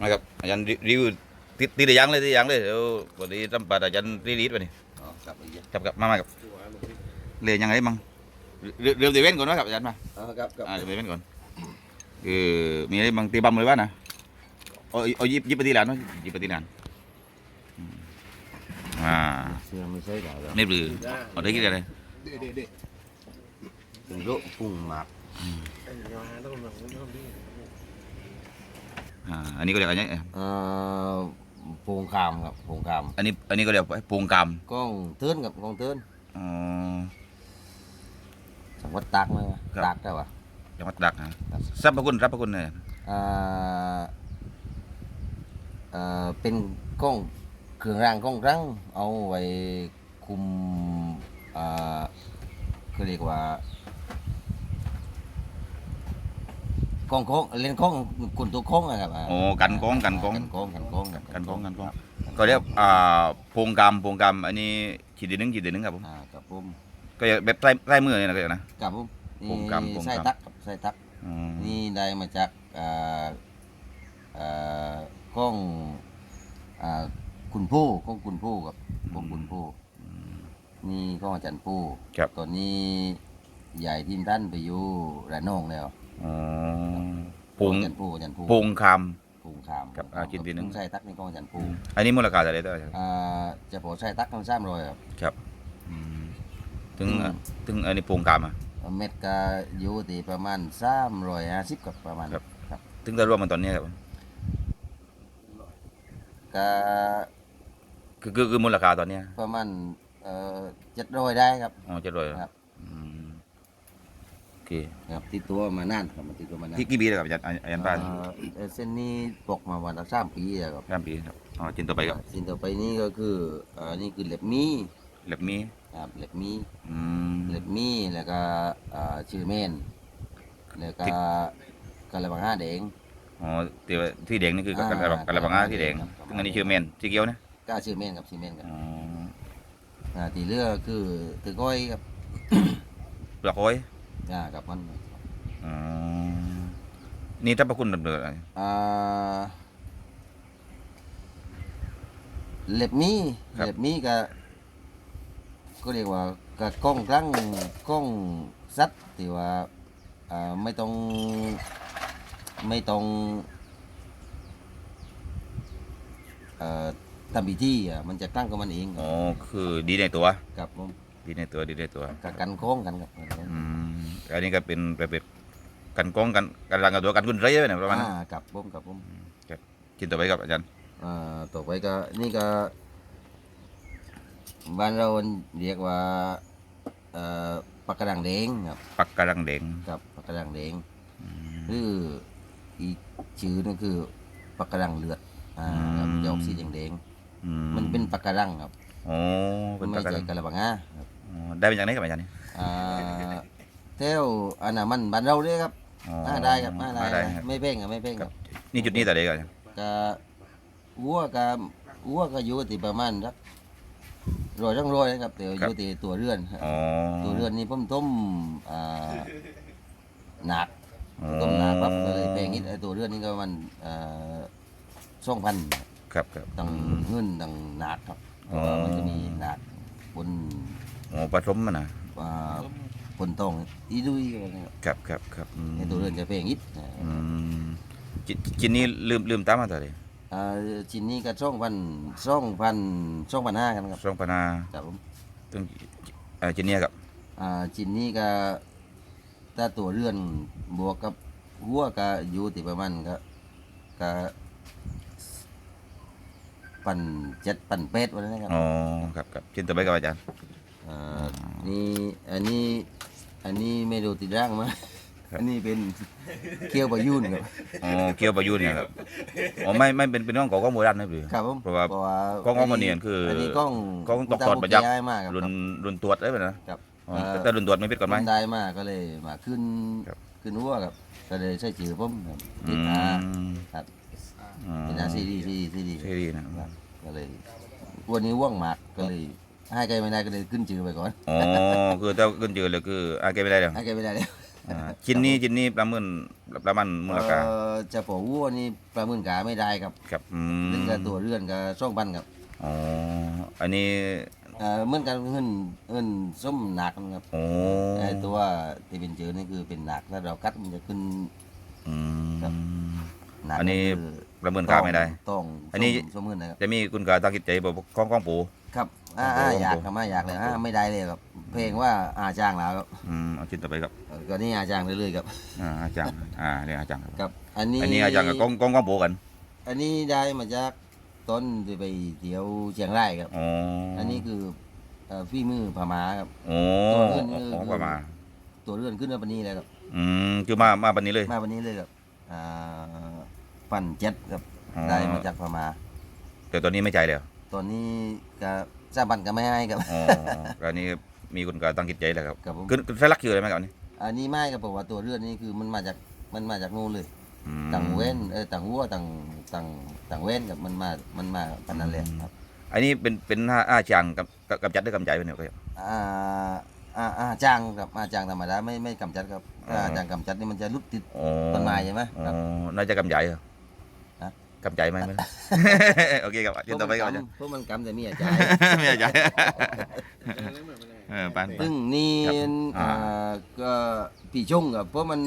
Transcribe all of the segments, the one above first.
นะครับอาจารย์รีวิวติดติดได้ยังเลยติดได้ยังเลยเดี๋ยววันนี้สัมภาษณ์อาจารย์รีรีดไปนี่อ๋อกลับไปเยอะครับครับมามาครับเลยยังไงมั่งเรือเรือเดเว่นก่อนนะครับอาจารย์มาอ๋อครับครับอ่าเรือเดเว่นก่อนคือมีอะไรบางตีบัมเลยว่านะเอาเอายิบยิบไปทีหลังเนาะยิบไปทีหลังอืมอ่าเสื้อไม่ใช่เหรอไม่หรือเอาได้กี่เดือนเลยถึงโรคพุ่งหมาก อ่าอันนี้ก็เรียกอะไรเนี่ยเอ่อโพงคามครับโพงคามอันนี้อันนี้ก็เรียกว่าปูงกามกล้องเตือนกับกล้องเตือนอ๋อ จังหวัดตากไหมวะครับ ตากได้ปะ จังหวัดตรักนะครับสรรพคุณสรรพคุณเนี่ยอ่าเอ่อเป็นกล้องเครื่องรางกล้องรังเอาไว้คุมอ่าเขาเรียกว่า กล้องโค้งเล่นกล้องกลตัวโค้งนะครับาโอ้กันกองกันกองกันกล้องกันกล้องครับกันกองกันกองก็เรียกอ่าปูงกามปูงกามอันนี้ขีดเดียวหนึงขีดเดียวหนึงครับผมอ่าครับผมก็แบบใต้ใต้มือเนี่ยนะก็อย่างนะกับผมโครงกรรมโครงกรรมไส้ตักครับไส้ตักอืมนี่ได้มาจากอ่าอ่ากล้องอ่าคุณผู้กล้องคุณผู้กับกล้องคุณผู้นี่กล้องอาจารย์ผู้ครับตอนนี้ใหญ่ทีมท่านไปอยู่ระนองแล้ว อ๋อปูงอาจารย์ผู้อาจารย์ผู้ปูงคามปูงขามครับอ่ากินทีหนึ่งไส้ตักนี่กล้องอาจารย์ผู้อันนี้มูลค่าเท่าไหร่ตัวครับอ่าจะพอไส้ตักทั้งสามร้อยครับ ครับอืมถึงอืม ถึงอันนี้ปูงคามอะ เม็ดก็อยู่ที่ประมาณสามร้อยห้าสิบกับประมาณครับ ครับถึงจะรวมมันตอนนี้ครับก็คือคือคือมูลค่าตอนเนี้ยประมาณเอ่อเจ็ดร้อยได้ครับอ๋อเจ็ดร้อยครับอืมโอ เคครับติดตัวมานานครับมันติดตัวมานานที่กี่ปีแล้วครับอาจารย์อาจารย์ป้าเอ่อเอ่อเส้นนี้ตกมาวันละสามปีแล้วครับสามปีครับอ๋อจินต่อไปครับสิ่งต่อไปนี้ก็คือเอ่อนี่คือเล็บมีเล็บมีครับเล็บมีอืมเล็บมีแล้วก็เอ่อชื่อเมนแล้วก็กะละบังห้าแดง อ๋อที่ว่าที่แดงนี่คืออ่ากันระกันระบังงาที่แดงครับ ซึ่งอันนี้ชื่อเมนที่เกี้ยวนะก็ชื่อเมนครับชื่อเมนครับอ๋ออ่าที่เหลือคือตือก้อยครับ เปลือกหอย อ่ากับมันอ๋อนี่ถ้าประคุณดำเนินอะไรอ่าเล็บมีเล็บมีก็ก็เรียกว่าก็กล้องกลั้งกล้องซัดที่ว่าอ่าไม่ต้องไม่ต้องเอ่อทำพิธีอะมันจะกลั้งกับมันเองคอ๋รัอบคือดีในตัวครับผมดีในตัวดีในตัวกับกันโค้งกันครับอืม อันนี้ก็เป็นแบบแบบกันกองกันกันรังกับตัวกันกุนไรเนี่ยประมาณนั้นอ่ากับผมกับผมกินต่อไปครับอาจารย์อ่าต่อไปก็นี่ก็บ้านเราเรียกว่าเอ่อปากกระดังแดงครับปักกระรังแดงกับปากกระดังแดงอืมหรืออีกชื่อนึงคือปากกระดังเลือดอ่าอืมมันจะออกสีแดงอืๆมันเป็นปากกระดังครับโอ้เป็นไม่ปักกระใช่รังกระบังงาครับอ๋อได้เป็นอย่างไรครับอาจารย์นี่อ่าเท่าอันนั้นมันบ้านเราเลยครับอ๋ออ่าได้ครับอ่าได้ได้ได้ครับ ไม่เพ่งครับไม่เพ่งครับนี่จุดนี้แต่เด็กอาจารย์ก็วัวก็วัวก็อยู่ที่ประมาณสักร้อยจังร้อยนะครับแต่อยู่ที่ตัวเรือนครับอ๋อตัวเรือนนี้ผมต้มอ่าหนักอ๋อต้มหนักปั๊บก็เลยแพงนิดไอ้ตัวเรือนนี้ก็มันสองพันครับครับ ต่างเงินต่างหนักครับเพอ๋อ ราะว่ามันจะมีหนักบนอ๋อผสมมันนะอ่า บนตองอีดุยอะไรนะครับครับครับครับอืมไอ้ตัวเรือนจะแพงนิดอืมจิจินนี้ลืมลืมตามมาแต่เด็กอ่าชิ้นนี้ก็สองพันสองพันสองพันห้ากันครับสองพันห้าครับผมถึงเอ่อจินเนี้ครับอ่าชิ้นนี้ก็ถ้าตัวเรือนบวกกับหัวก็อยู่ที่ประมาณก็ก็ปันเจ็ดปันเป็ดวันนั้นนะครับอ๋อครับครับจินต่อไปครับอาจารย์ อ่านี่อันนี้อันนี้ไม่ดูติดร่างมั้ยครับอันนี้เป็นเคี้ยวบะยุ่นครับ อ๋อเกี่ยวประยุทธ์เนี่ยครับอ๋อไม่ไม่เป็นเป็นน้องของข้อมูลด้านนะพี่ครับผมเพราะว่าเพราะว่ากล้องของมันเนี่ยคืออันนี้กล้องกล้องตกตอดประยักษ์ย้ายมากครับรุ่นรุ่นตรวจได้ไหมนะครับอ๋อเอ่อแต่แต่รุ่นตรวจไม่ผิดกฎหมายผมได้มาก็เลยมาขึ้นครับ ขึ้นหัวครับ ก็เลยใช้ชื่อผมครับอืติดมอาครับอืมเป็นอาซีดีซีดีซีดีใช่ดีนะครับก็เลยวันนี้ว่างมากก็เลย ให้แกไม่ได้ก็เลยขึ้นชื่อไปก่อนอ๋อคือถ้าขึ้นเจอเลยคืออาเกไม่ได้แล้วให้แกไม่ได้แล้วออ่าชิ้นนี้ชิ้นนี้ประเมินประมาณมูลค่าเอ่อจะพอวัวนี่ประเมินกาไม่ได้ครับครับอืมถึงกับตัวเรือนกับช่องบันครับอ๋ออันนี้เอ่อเหมือนกันเงินเงินส้มหนักนะครับโอ้ไอ้ตัวที่เป็นเจอนี่คือเป็นหนักถ้าเรากัดมันจะขึ้นอืมครับหนักอันนี้คือประเมินค่าไม่ได้ ต้องอันนี้ส้มเงินนะครับจะมีคุณกาตั้งคิดใจบอกข้องข้องปูครับ อ่าโอ้อ่าโหอยากครับอ่าอยากเลยอ่าไม่ได้เลยครับเพลงว่าอาจ้างแล้วครับอืมเอาชิ้นต่อไปครับเออก็นี่อาจ้างเรื่อยๆครับอ่าอาจารย์อ่าเรียกอาจารย์ครับครับอันนี้อันนี้อาจารย์กับข้องข้องข้องปูกัน อันนี้ได้มาจากต้นที่ไปเที่ยวเชียงรายครับอ๋ออัอันนี้คือเอ่อฝีมือพม่าครับโอ้ตัวอื่นคือของประมาณตัวเรือนขึ้นมาปันนี้เลยครับอืมคือมามาปันนี้เลยมาปันนี้เลยครับอ่าปั่นเจ็ดครับอ๋อได้มาจากพม่าแต่ตอนนี้ไม่ใจเลยเหรอตอนนี้ก็ จ้าบันก็ไม่ให้ครับ อ๋ออันนี้มีคุณกาตั้งคิดใจแล้วครับครับผมคือคือใช้ลักคิวเลยไหมครับอันนี้อันนี้ไม่ครับเพราะว่าตัวเรือนนี่คือมันมาจากมันมาจากนู่นเลยอืมต่างเว้นเออต่างวัวต่างต่างต่างเว้นกับมันมามันมาปันนั้นเลยครับอันนี้เป็นเป็นอาอาจารย์กับกับกับจัดด้วยกำใจเป็นเนี่ยครับ อ่าอ่าอ่าจ้างครับอาจ้างธรรมดาไม่ไม่กำจัดครับอ๋อถ้าจ้างกำจัดนี่มันจะลุดติดอ๋อต้นไม้ใช่ไหมอ๋ครับอน่าจะกำใจเหรอฮะ กำใจไหมไม่รู้โอเคครับชิ้นต่อไปครับอาจารย์พวกมันกำแต่มีอาจารย์ไม่อาจารย์เออปันซึ่งนี่ครับอ่าอ่าก็ปีชงครับเพราะมัน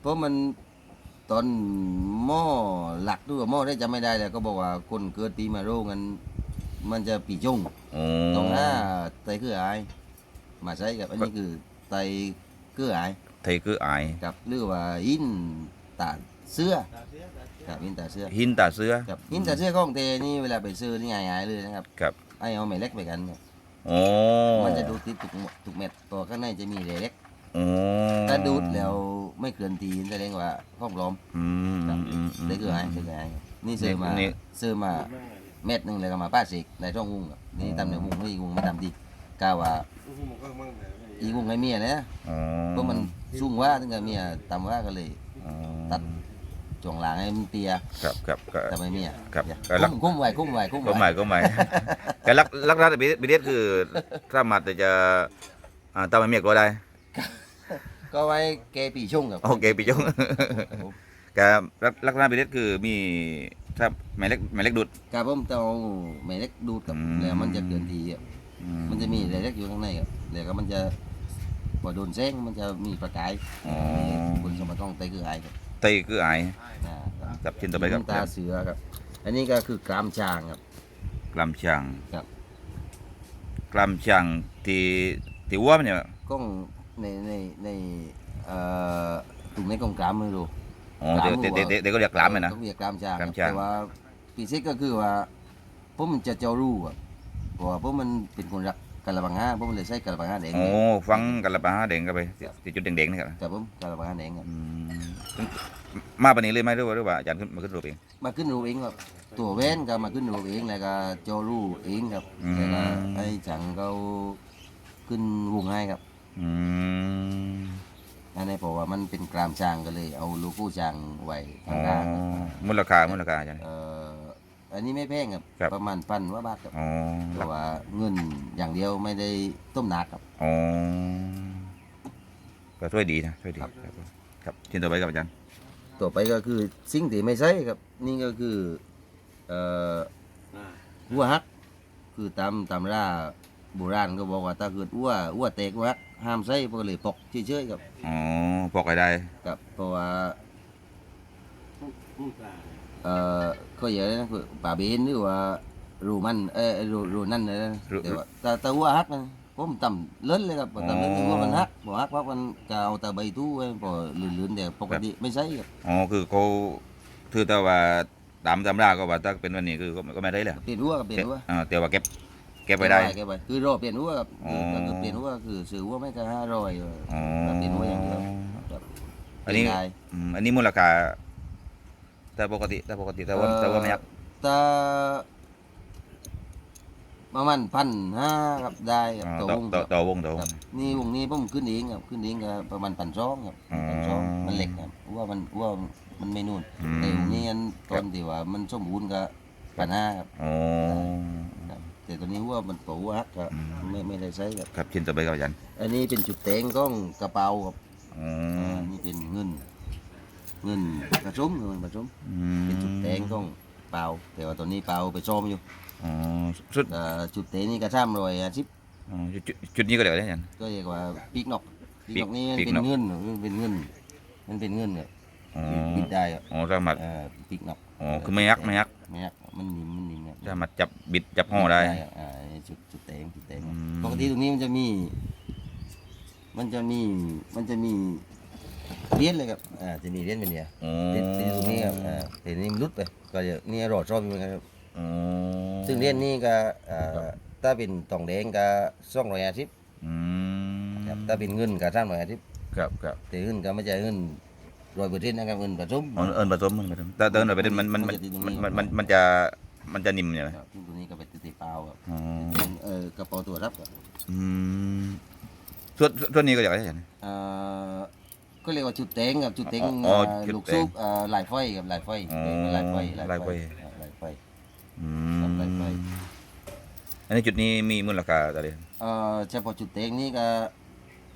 เพราะมันตอนหม้อหลักด้วยหม้อได้จำไม่ได้เลยก็บอกว่าคนเกิดปีมะโรงกันมันจะปีชงโอ้ตรงหน้าไตเกืออายมาใช้กับอันนี้คือไตเกืออายไทยคืออายกับหรือว่าหินตาเสื้อ กับหินตาเสื้อหินตาเสือกับหินตาเสื้อของเทนี่เวลาไปซื้อนี่ง่ายๆเลยนะครับครับไอ้เอาแม่เล็กไปกันครับโอ้มันจะดูดติดทุกหมดทุกเม็ดตัวข้างในจะมีเรเล็กโอ้ถ้าดูดแล้วไม่เคลื่อนตีแสดงว่าข้องล้อมอืมอืมอืมอืมได้คือไอ้ได้คือไอ้นี่ซื้อมานี่ซื้อมาเม็ดหนึ่งเลยก็มาป้าสิกในช่องหุงครับนี่ตำในหุงนี่หุงไม่ทำดีกล้าว่าอีหุงไอ้เมียนะอ๋อเพราะมันสูงว่าถึงกับเมียต่ำว่าก็เลยอ๋อตัด ช่วงหลังให้มันเตียครับครับก็ แต่ไม่เมียครับอย่าก็รัก คุ้มคุ้มไว้คุ้มไว้คุ้มก็หไว้มายก็หมายแต่ลักลักษณะบิเดสคือถ้ามาแต่จะอ่าตามไม่เมียก็ได้ ก็ไว้แกปีชงครับโอเคพี่จงแกลักษณะบิเดสคือมีถ้าหมายเล็กหมายเล็กดุดครับผมต้องเอาแม่เล็กดูดกับอืม แล้วมันจะเกินทีครับมันจะมีแม่เล็กอยู่ข้างในครับแล้วก็มันจะพอโดนแสงมันจะมีประกายอ๋อคนสมบัติต้องไตคือไอครับ ไตคืออายอ่าครับกับชิ้นต่อไปครับตาเสือครับ อันนี้ก็คือกรามช้างครับ กลามช่างครับ กลามช่างที่ที่วัวมันเนี่ยกล้องในในในเอ่อตรงในกล้องกรามไม่รู้อ๋อเดี๋ยวเดี๋ยวเดี๋ยวเดี๋ยวก็เรียกกลามเลยนะ ต้องเรียกกรามช้างกรามช้าง แต่ว่าปีเซ็กก็คือว่าผมมันจะเจ้ารู้อะเพราะว่าผมมันเป็นคนรัก กะละบังห้าผมเลยใช้กะละบังห้าแดงโอ้เนี่ยฟังกันละปะฮะเด้งกันไปที่จุดเด้งๆนี่ครับครับผมกะละบังห้าแดงครับอืมมาปานนี้เลยไหมหรือว่าหรือว่าอาจารย์ขึ้นมาขึ้นรูปเอง มาขึ้นรูปเองครับตัวแว่นก็มาขึ้นรูปเองแล้วก็เจ้ารู้เองครับอืมแล้วก็ไอ้จังเขาขึ้นวงให้ครับอืมอันนี้เพราะว่ามันเป็นกรามช้างก็เลย เอาโลโก้ช้างไว้อ๋ข้าองหน้าครับมูลค่ามูลค่าอาจารย์เอ่ออันนี้ไม่แพงครับ ครับ ประมาณพันว่าบาทครับอ๋อเพราะว่าเงินอย่างเดียวไม่ได้ต้มหนักครับ อ๋อก็ช่วยดีนะช่วยดีครับ ครับครับชิ้นต่อไปครับอาจารย์ต่อไปก็คือสิ่งที่ไม่ใช่ครับ นี่ก็คือเอ่อหัวฮัก คือตามตามราโบราณก็บอกว่าถ้าเกิดอ้วอ้วแตกอ้วฮักห้ามใส่เพราะเลยปอกเฉยๆครับอ๋อปอกอะไรได้ ครับเพราะว่า เอ่อก็อย่างนั้นคือป่าเบนหรือว่ารูมันเออรูรูนั่นเลยนะแต่ว่าแต่แต่หัวฮักนะผมต่ำเล้นเลยครับต่ำเล้นหัวมันฮักหัวฮักเพราะมันจะเอาแต่ใบตู้ไว้พอลื่นๆแต่ปกติไม่ใช่ครับอ๋อคือเขาคือแต่ว่าตามตำราก็ว่าถ้าเป็นวันนี้คือก็ก็ไม่ได้เลยเปลี่ยนหัวกับเปลี่ยนหัวอ่าแต่ว่าเก็บเก็บไว้ได้ เก็บไว้คือรอเปลี่ยนหัวครับอ๋อคือถ้าเกิดเปลี่ยนหัวคือซื้อหัวไม่ก็ห้าร้อย อ๋อเปลี่ยนหัวอย่างเดียว ครับ อันนี้เปลี่ยได้ อืมอันนี้มูลค่า แต่ปกติแต่ปกติแต่ว่าเอ่อ แต่ว่าไม่ยักถ้าประมาณพันห้าครับได้ครับอ่าตัวต่อวงต่อครับต่อวงต่อวครังบนี่วงนี้ผมขึ้นเองครับขึ้นเองก็ประมาณพันสองครับอ๋อพันสองมันเล็กครับว่ามันว่ามันไม่นู่นอืม แต่วงนี้อันคตรัอบนที่ว่ามันสมบูรณ์ก็พันห้าครับ อ๋อ ครับแต่ตัวนี้ว่ามันตัวฮักครับอืม ไม่ไม่ได้ใช้ครับครับชิ้นต่อไปครับอาจารย์อันนี้เป็นจุดเต็งของกระเป๋าครับออ๋ออ่านี่เป็นเงิน เงินผสมเงินผสมอืมเป็นจุดแดงของเปล่าแต่ว่าตอนนี้เปล่าไปซ้อมอยู่อ๋อสุดอ่าจุดเตะนี่ก็ช่ำรอยอาชิปอ๋อจุดจุดจุดนี้ก็เดี๋ยวได้ยัน ก็เรียกว่าปีกนอกปีกปีนกอกนี่มันปีกเป็นนอกเงินมันเป็นเงินมันเป็นเงินเนี่ยอ๋อบิดได้อะอ๋อสามารถเอ่าปีกนอกอ๋อคือไม่ยักไม่ยักไม่ยักมันนิ่มมันนิ่มเนี่ย สามารถจับบิดจับห่อได้อะอ่าจุดจุดเตงจุดเตงอืม ปกติตรงนี้มันจะมี มันจะมี มันจะมี เหรียญเลยครับอ่าจะมีเหรียญเป็นเนี่ยอ๋อติดติดตรงนี้ครับอ่าแต่นี่มันรุดไปก็จะนี่รอดชอบอยู่เหมือนกันครับอ๋อซึ่งเหรียญนี้ก็อ่าถ้าเป็นทองแดงก็สองร้อยห้าสิบอืมครับถ้าเป็นเงินก็สามร้อยห้าสิบครับครับแต่เงินก็ไม่ใช่เงินร้อยเปอร์เซ็นต์นะครับเงินผสม อ๋อเอิญผสมมันผสมแต่เดินหน่อยไปเดินมันมันมันมันมันมันจะมันจะนิ่มใช่ไหมครับซึ่งตัวนี้ก็เป็นติดเปล่าครับอ๋อเป็นเออกระเป๋าตัวรับครับอืมส่วนส่วนนี้ก็อยากได้ยันเอ่อ ก็เรียกว่าจุดเต็งครับจุดเต็งอ๋อเอ่อจุดลูกเต็งซุปเอ่อลายไฟกับลายไฟอ๋อเป็นลายไฟลายไฟอ่าลายไฟอืครับมไปไปอันนี้จุดนี้มีมูลค่าอะไรเอ่อเฉพาะจุดเต็งนี่ก็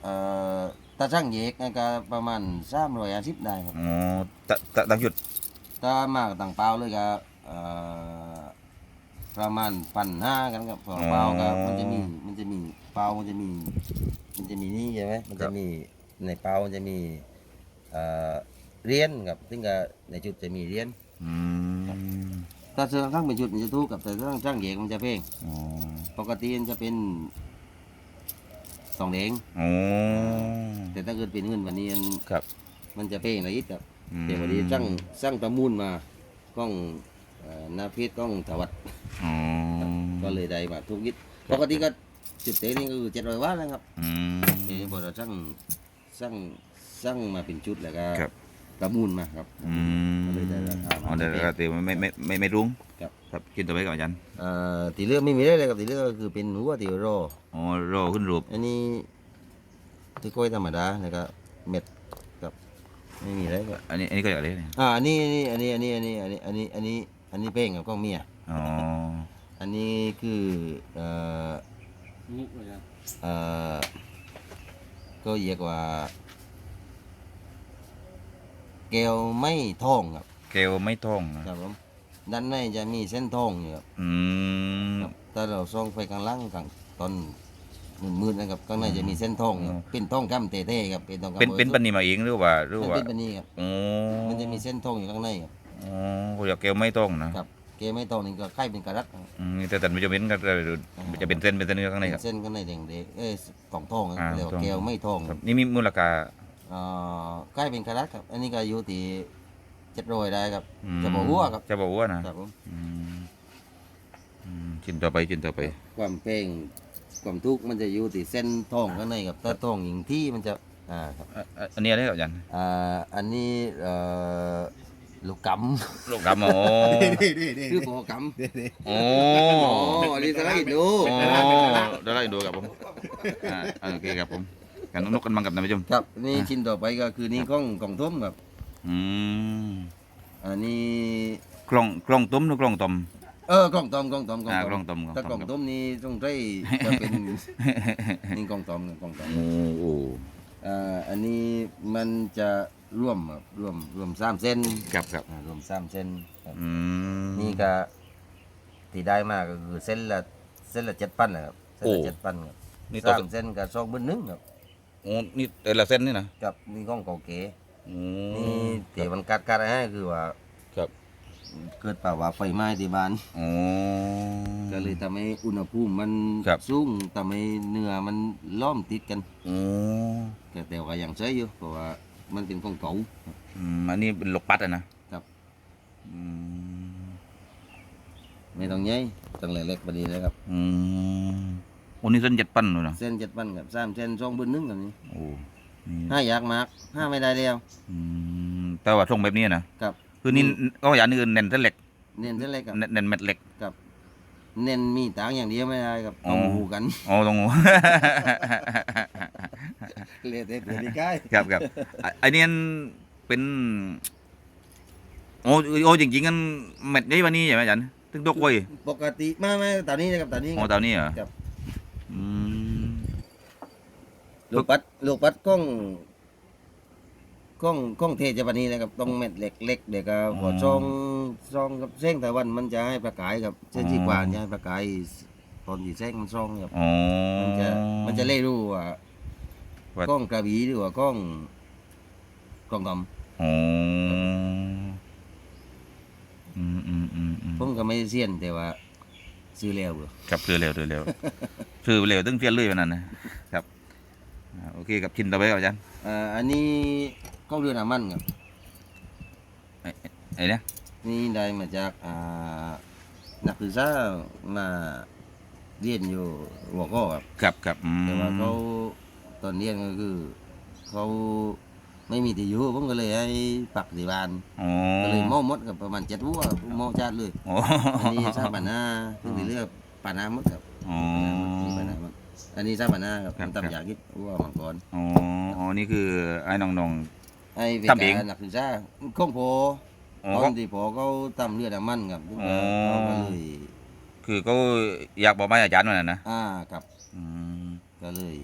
เอ่อตาช่างเยกนี่ก็ประมาณสามร้อยห้าสิบได้ครับอ๋อตะตะตั้งจุดถ้ามากต่างเปล่าเลยก็เอ่อประมาณพันห้ากันครับของเปล่าก็มันจะมีมันจะมีเปล่ามันจะมี มันจะมีนี่ใช่ไหมมันจะมี ในเปล่ามันจะมีเอ่อเหรียญครับซึ่งก็ในจุดจะมีเหรียญอืมถ้าเสื้อทั้งเป็นชุดมันจะถูกกับแต่ถ้าช่างเหยกมันจะเพลงอ๋อปกติมันจะเป็นสองเด้งอ๋อแต่ถ้าเกิดเป็นเงินวันนี้มันครับมันจะเพลงอะไรอีกครับอืมแต่วันนี้ช่างช่างประมูลมากล้องเอ่อหนาเพชรกล้องถวัดอ๋อก็เลยได้มาทุกยิดปกติก็จุดเตะนี่ก็คือเจ็ดร้อยวัตต์นะครับอืมเดี๋ยวพอเราช่าง ช่างช่างมาเป็นชุดแล้วก็ครับ ประมูลมาครับอืมก็เลยได้ราคาอ๋อได้ราคาตีไม่ไม่ไม่ไม่รุ้งครับ ครับกินตัวไปกับอาจารย์เอ่อตีเลือกไม่มีได้เลยครับตีเลือกก็คือเป็นหัวตีโรออ๋อรอขึ้นรูปอันนี้ที่กล้วยธรรมดาแล้วก็เม็ดกับไม่มีอะไรก็อันนี้อันนี้ก็อยากได้เนี่ยอ่าอันนี้อันนี้อันนี้อันนี้อันนี้อันนี้อันนี้อันนี้เป้งกับกล้องเมียอ๋ออันนี้คือเอ่อเอ่อ ก็เรียกว่า แก้วไม่ทองครับเกลไม่ท่องนะครับผมด้านในจะมีเส้นทองอยู่ครับอืม ครับถ้าเราส่องไฟข้างล่างข้างตอนมืดๆนะครับข้างในจะมีเส้นทองครับเป็นทองคำเต้ๆครับเป็นทองคำเป็นเป็นบปัรินสุทธิ์นี่มาเองหรือว่าหรือว่าเป็นปันนี้ครับอ๋อมันจะมีเส้นทองอยู่ข้างในครับ อ๋อเขาอยากเกลไม่ท่องนะ ครับเกไม่ทองนี่ก็คล้ายเป็นกระดักครับอืมแต่แต่ไม่จะเป็นก็จะเป็นเส้นเป็นเส้นเนื้อข้างในครับเส้นข้างในแดงๆเอ้ยทองทองครับอ่าเรียกว่าทองแก้วไม่ทองครับนี่มีมูลค่าเอ่อใกล้เป็นกระดักครับอันนี้ก็อยู่ที่เจ็ดร้อยได้ครับอืมจะบอกว่าครับจะบอกว่านะครับผมอืมอืมชิ้นต่อไปชิ้นต่อไป ความเป้งความทุกข์มันจะอยู่ที่เส้นทองข้างในครับถ้าทองอย่างที่มันจะอ่าครับอะอะอันนี้อะไรครับอาจารย์อ่าอันนี้เอ่อ ลูกกลูกดำอ๋อำคือโปรกำโอ้อ๋ออันนี้สไลด์ดูโอ้เดี๋ยวไล่ดูครับผมอ่าโอเคครับผมกันนกกันบังกับท่านผู้ชมครับนี่ชิ้นต่อไปก็คือนี่กล้องกล่องต้มครับอืมอันนี้กล้องกล้องต้มหรือกล้องต้มเออกล้องต้มกล้องต้มกล้องอ่าต้มกล้องต้มถ้ากล้ล่อองงต้ต้มมนี่ต้องใช้จะเป็น นี่กล่องต้มกล่องต้มโอ้โห อ่าอันนี้มันจะร่วมครับร่วมร่วมสามเส้นครับครับอ่ารวมสามเส้นครับอืม นี่ก็ที่ได้มาก็คือเส้นละเส้นละเจ็ดปั้นนะครับเส้นละโอ้เจ็ดปั้นครับนี่ต่อ สามเส้นกับสองเบิ้ลหนึ่งครับโอ้นี่แต่ละเส้นนี่นะกับนี่กล้องเก่าเก๋โอ้นี่เดี๋ยวมันกัดกัดให้คือว่า ครับเกิดป่าวว่าไฟไหม้ที่บ้านโอ้ ก็เลยทำให้อุณหภูมิมันครับ สูงทำให้เนื้อมันล้อมติดกันโอ้แต่แต่ก็ยังใช้อยู่เพราะว่ามันเป็นของเก่า อืมอันนี้เป็นลูกปัดอะนะครับ อืมไม่ต้องใหญ่ต้องเล็กๆพอดีเลยครับอืมโอ้นี่เส้นเจ็ดปั้นเลยนะเส้นเจ็ดปั้นกับสามเส้นสองเบิ้ลหนึ่งกับนี้โอ้นี่ห้าอยากมากห้าไม่ได้แล้วอืมแต่ว่าทรงแบบนี้นะกับคือนี่ก็อย่างอื่นเน้นเส้นเหล็ก เน้นเส้นเล็กกับเน้นเน้นเม็ดเหล็ก กับ เน้นมีต่างอย่างเดียวไม่ได้ครับอ๋อต้องหูกันอ๋อตรงเลยแต่ตัวนี้ใกล้ครับครับอะอันนี้เป็น โอ้โอ้จริงๆกันเม็ดใหญ่กว่านี้ใช่ไหมอาจารย์ถึงตกไว้ปกติไม่ไม่ตอนนี้นะครับตอนนี้โอ้ตอนนี้เหรอครับ อืม ลูกปัดลูกปัดกล้อง กล้องกล้องเทจะบันนี้นะครับต้องเม็ดเล็กๆเด็กก็หัวซองซองกับเส้งแต่วันมันจะให้ประกายครับเส้นที่กว่าจะให้ประกายตอนที่แส้งมันซองครับอ๋อมันจะมันจะเล่รู้ว่าว่ากล้องกระบี่หรือว่ากล้องกล้องดอ๋ออืมอืมอืมอืมำผมก็ไม่ได้เสียนแต่ว่าซื้อแล้วเว้ยครับซื้อเร็วซื้อเร็วซื้อเร็วตึ้งเฟียนเลยวันนั้นนะครับอ่าโอเคครับชิ้นต่อไปครับอาจารย์อ่าอันนี้ กล้องเรือน้ำมันครับไอ้ไอ้เนี่ยนี่ได้มาจากอ่านักศึกษามาเรียนอยู่หัวข้อครับครับครับอืมแต่ว่าเขาตอนเรียนก็คือเขาไม่มีที่อยู่ผมก็เลยให้ปักที่บ้านอ๋อก็เลยเมอมดกับประมาณเจ็ดวัวเมอจัดเลยอ๋ออันนี้ซาบานาซึ่งที่เรียกปานาหมดครับอ๋อปานาหมดอันนี้ซาบานาครับครับทำตำยาคิดวัวมังกรอ๋ออ๋อนี่คือไอ้น้อง ไอ้เวทำเองกานักศึกษาข้องโพๆอ๋อตอนที่พอเขาตำเรือน้ำมันครับซึ่งอ๋อ เขาก็เลยคือเขาอยากบอกมาอาจารย์วันนั้นนะอ่าครับอืมก็เลย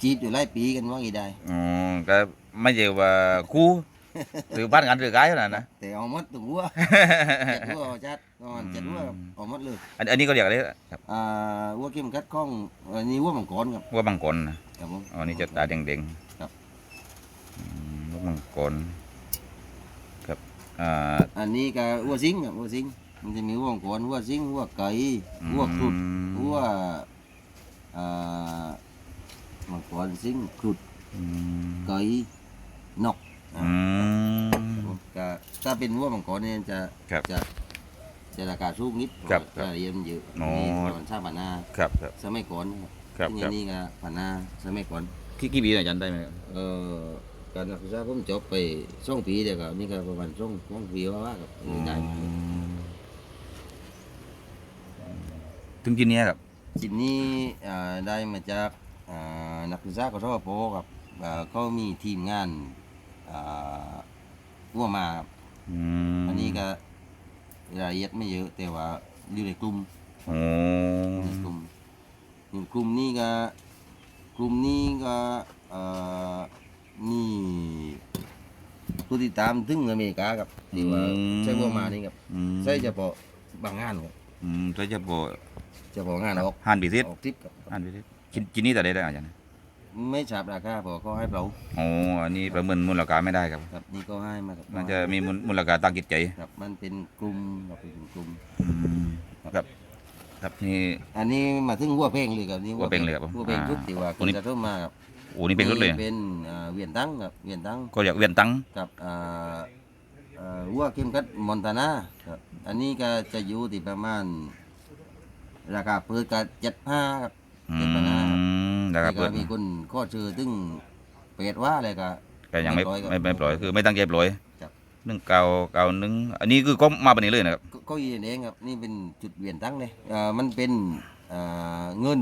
จีดอยู่หลายปีกันว่าอีได้ อ๋อก็ไม่ใช่ว่าคู่หรือบ้านกันหรือกายเท่านั้นนะ แต่เอาหมดตัววัวเจ็ดวัวจัดประมาณเจ็ดวัวครับเอาหมดเลยอันอันนี้ก็เรียกอะไรครับอ่าวัวเข้มคัดข้องอันนี้วัวมังกรครับว่าบางกรนะ ครับผม อ๋อ นี่จะตาแดงๆครับ อืม ว่าบางกรครับอ่า อันนี้ก็วัวซิงครับวัวซิง มันจะมีวัวมังกรวัวซิงวัวไก่วัวครุดอืมวัวอ่ามังกรซิงครุดอืมไก่นกอืม ก็ถ้าเป็นวัวมังกรเนี่ยจะครับจะจะราคาสูงนิดครับเพาะว่าครับรายละเอียดมันเยอะอ๋อ นี่ประมาณชาบานาครับครับสมัยก่อนนะครับครับซึ่งคอัรับนนี้ก็ผ่านนาสมัยก่อน กี่กี่ปีอาจารย์ได้ไหมครับ เอ่อ การศึกษาผมจบไปสองปีเดียวกับนี่ก็ประมาณสองสองปีว่าว่ากับได้ถึงที่เนี้ยครับสิ่งนี้อ่าได้มาจากอ่านักศึกษากทปครับอ่าเขามีทีมงานอ่าวัวมาครับอืมอันนี้ก็รายละเอียดไม่เยอะแต่ว่าอยู่ในกลุ่ม โอ้ในกลุ่มอย่างกลุ่มนี้ก็กลุ่มนี้ก็เอ่อ มีผู้ติดตามถึงอเมริกาครับที่ว่าใช้วัวมานี่ครับอืมใช่เฉพาะบางงานครับอืมใช่จะบอกเฉพาะงานออกหันพิเศษออกทริปครับหันพิเศษชิ้นชิ้นนี้แต่ได้ได้อาจารย์ไม่ฉาบราคาเพอเขาให้เราโอ้อันนี้ประเมินมูลค่าไม่ได้ครับ ครับนี่ก็ให้มาครับมันจะมีมูลมูลค่าตั้งจิตใจครับมันเป็นกลุ่มครับเป็นกลุ่มครับ ครับนี่ อันนี้มาถึงวัวเพลงเลยครับนี่วัวเพลงเลยครับผมวัวเพลงอ่า ชุดที่ว่าวัคุวณนี้จะต้องมาครับ โอ้นี่เป็นรถเลย เป็นอ่าเวียนตั้งครับเวียนตั้งก็เรียกเวียนตังกับอ่าอ่าวัวเข้มกัดมอนตานาครับอันนี้ก็จะอยู่ที่ประมาณ ราคาเปิดก็เจ็ดห้าครับอืเจ็ดพันห้าครับมนะครับแล้วก็มีคนข้อชื่อตึงเป็ดว่าอะไรก็ ก็ยังไม่ไม่ปล่อยครับไม่ไม่ปล่อยคือไม่ตั้งใจปล่อยครับ หนึ่งเก่าเก่าหนึ่งอันนี้คือก็มาปานนี้เลยนะครับ ก็ก็ยืนเองครับนี่เป็นจุดเวียนตั้งเลยอ่ามันเป็นอ่าเงิน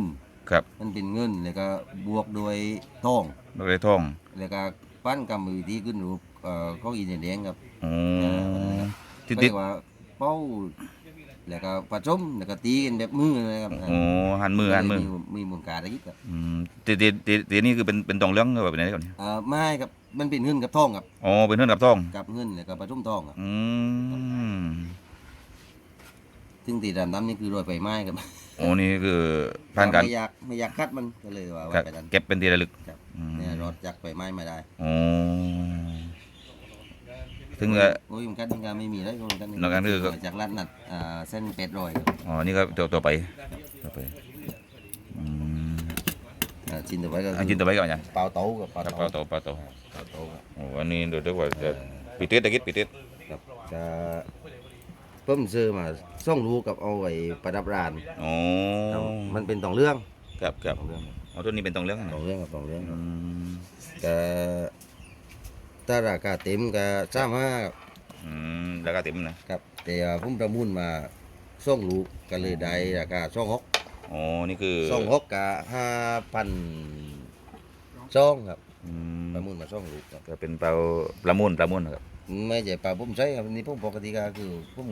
ครับมันเป็นเงินแล้วก็บวกโดยทองดอกไม้ทองแล้วก็ปั้นกำมือที่ขึ้นรูปเอ่อของอินเดียแดงครับโอ้ที่ก็ติเรีดยกว่าเป้าแล้วก็ผสมแล้วก็ตีกันแบบมือนะครับโอ้หันมือหันมือมีมูลค่าอะไรอีกครับอืมตีตีตีตีนี่คือเป็นเป็นตองเรื่องแบบไหนก่อนอ่าไม่ครับมันเป็นเงินกับทองครับอ๋อเป็นเรื่องกับทองกับเงินแล้วก็ผสมทองครับอืมซึ่งตีดำน้ำนี่คือโรยไปไม้ครับ โอ้นี่คือผ่านการไม่อยากไม่อยากคัดมันก็เลยว่าครัว่าบไปนั้นเก็บเป็นทีละลึกครับอืมเนี่ยรถจากไปไม้มาได้โอ้ถึงเอ่อโอ้ยมันคัดนี่ก็ไม่มีแล้วมันคัดนอกจากนั้นคือจากร้านนัดอ่าเส้นเป็ดรอยครับอ๋อนี่ก็ตัวตัวไปตัวไปอืมอ่าชิ้นต่อไปก็อันจินตัวไปก่อนอาจารย์เปล่าโต๊ะกับเปล่าครับโต๊ะปลาโตปลาโตเปล่าโต๊ะครับโอ้อันนี้เดี๋ยวเดี๋ยวว่าจะปิดเทสตะกี้ปิดเทสครับจะ เพิ่มซื้อมาส่องรูกับเอาไว้ประดับร้านโอ้มันเป็นตองเรื่องครับครับตองเรื่องเอาตัวนี้เป็นตองเรื่องตนะองเรื่องกับตองเรื่องคอืรับมก็ถ้าราคาเต็มก็สามห้าอืมแล้วก็เต็มนะครับแต่ว่าผมประมูลมาส่องรูก็เลยได้ราคาส่องหกอ๋อนี่คือส่องหกกับห้าพันส่องครับอืมประมูลมาส่องรูครับก็เป็นเปลาปลามุนปลามุนครับ ไม่ใช่ปลาผมใช้ครับนี่ผมปกติก็คือผม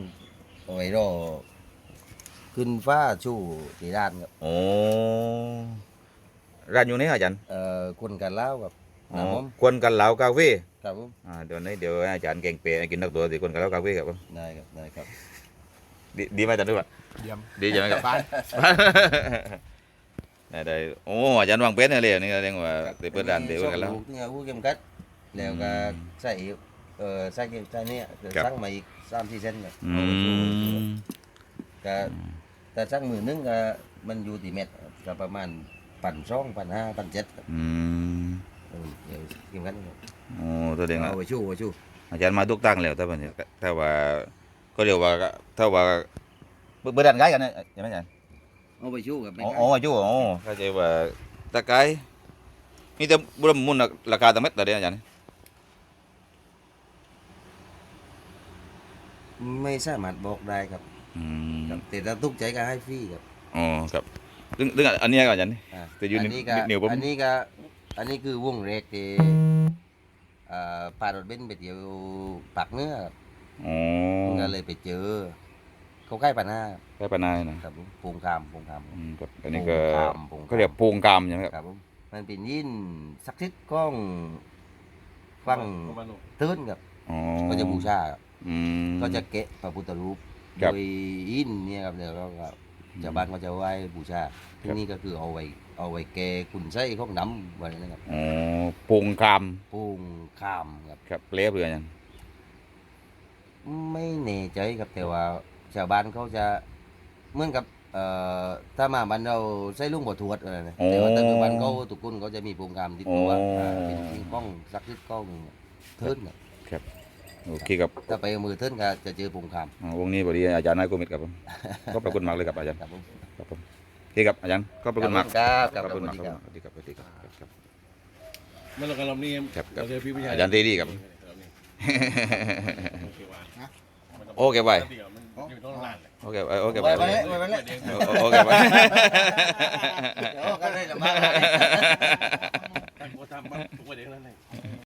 เอาไว้รอขึ้นฟ้าชูที่ร้านครับโอ้ร้านอยู่ไหนอาจารย์เอ่อคนกันเล่าวกับอ๋อน้ำผมควนกันเหลากาเฟ่ครับผมอ่าเดี๋ยวนี้เดี๋ยวให้อาจารย์เก่งเปย์กินนักตัวสิคนกับเรากาแฟครับผมได้ครับได้ครับ ดีดีไหมอาจารย์ด้วย เยี่ยมดีใช่ไหมครับ บ้าน ได้ได้โอ้อาจารย์วางเป็นเลยนี่ก็เรียกว่าเดี๋ยวเปิดร้านเดี๋ยวกันแล้ว ลูกเนี่ยอู้เข็มกัดแล้วก็อืมใส่ เอ่อใส่เข็มใส่เนี่ยครับสั่งมาอีกสามสี่เซนครับอืเอาไปสู้มก็แต่สั่งมือนึงก็มันอยู่ที่เม็ดก็ประมาณพันสองพันห้าพันเจ็ดครับอืมเออเดี๋ยวเข็มกัดนี่ครับโอ้ตัวเด็กเอาไปชู้เอาไปชู้อาจารย์มาทุกตั้งแล้วถ้าวันนี้ถ้าว่าก็เรียกว่าถ้าว่าเปิดร้านขายกันนะใช่ไหมอาจารย์ เอาไปชู้กับอ๋ออ๋อจู่อ๋อเข้าใจว่าตะไคร้นี่จะบุรมุนราคาตั้งเม็ดต่อเดือนอาจารย์ ไม่สามารถบอกได้ครับอืมครับแต่ถ้าทุกใจก็ให้ฟรีครับอ๋อครับเรื่องเรื่องอันนี้ก็อาจารย์อ่าแต่อยู่ในอันนี้ก็เหนียวผม อันนี้ก็อันนี้คือวงเรกที่เอ่อพารถเบนซ์ไปเที่ยวปากเหนื้อครับอ๋อก็เลยไปเจอ เขาใกล้ปันหน้าแค่ปานายนะ ครับผมปงคามปงคาม อืมครับอันนี้ก็โป่งกามโป่งกาม ก็เรียกโปงกามใช่ไหมครับ ครับผมมันเป็นยินศักดิ์สิทธิ์ของฟังตื้นครับอ๋อก็จะบูชาครับ อืม ก็จะเกะพระพุทธรูปครัโดบยยินเนี่ยครับเดี๋ยวเราก็ชาวบ้านก็จะไหว้บูชาครัที่บนี่ก็คือเอาไว้เอาไว้แก่คุณไส้ของน้ำไว้นะครับอ๋อโปงกามปงคามครับครับเล็บเรือยังไม่แน่ใจครับแต่ว่าชาวบ้านเขาจะเหมือนกับเอ่อถ้ามาบ้านเราใช้ลุงบ่ทวดอะไรนะแต่ว่าแต่ปัจจุบันเขาทุกคนเขาจะมีโปรงกรรมติดตัวอ่าเป็นสิ่งกล้องสักดิ์สิทธิ์กล้องเทินน่ะ โอเคครับถ้าไปมือเท้นก็จะเจอปุ่มคำวงนี้พอดีอาจารย์นายกุมิดครับผมก็ประคุณมากเลยครับอาจารย์ำครับผมครับผมโอเคครับอาจารย์ก็ประคุณมากครับขอบคุณมากครับสวัสดีครับสวัสดีครับครับ ไม่ต้องกระลำนี่ครับครัเจอพี่วิชัยอาจารย์ดีดีครับ โอเคไว้อยู่ตโอเคไปโอเคไปโอเคไปโอเคไป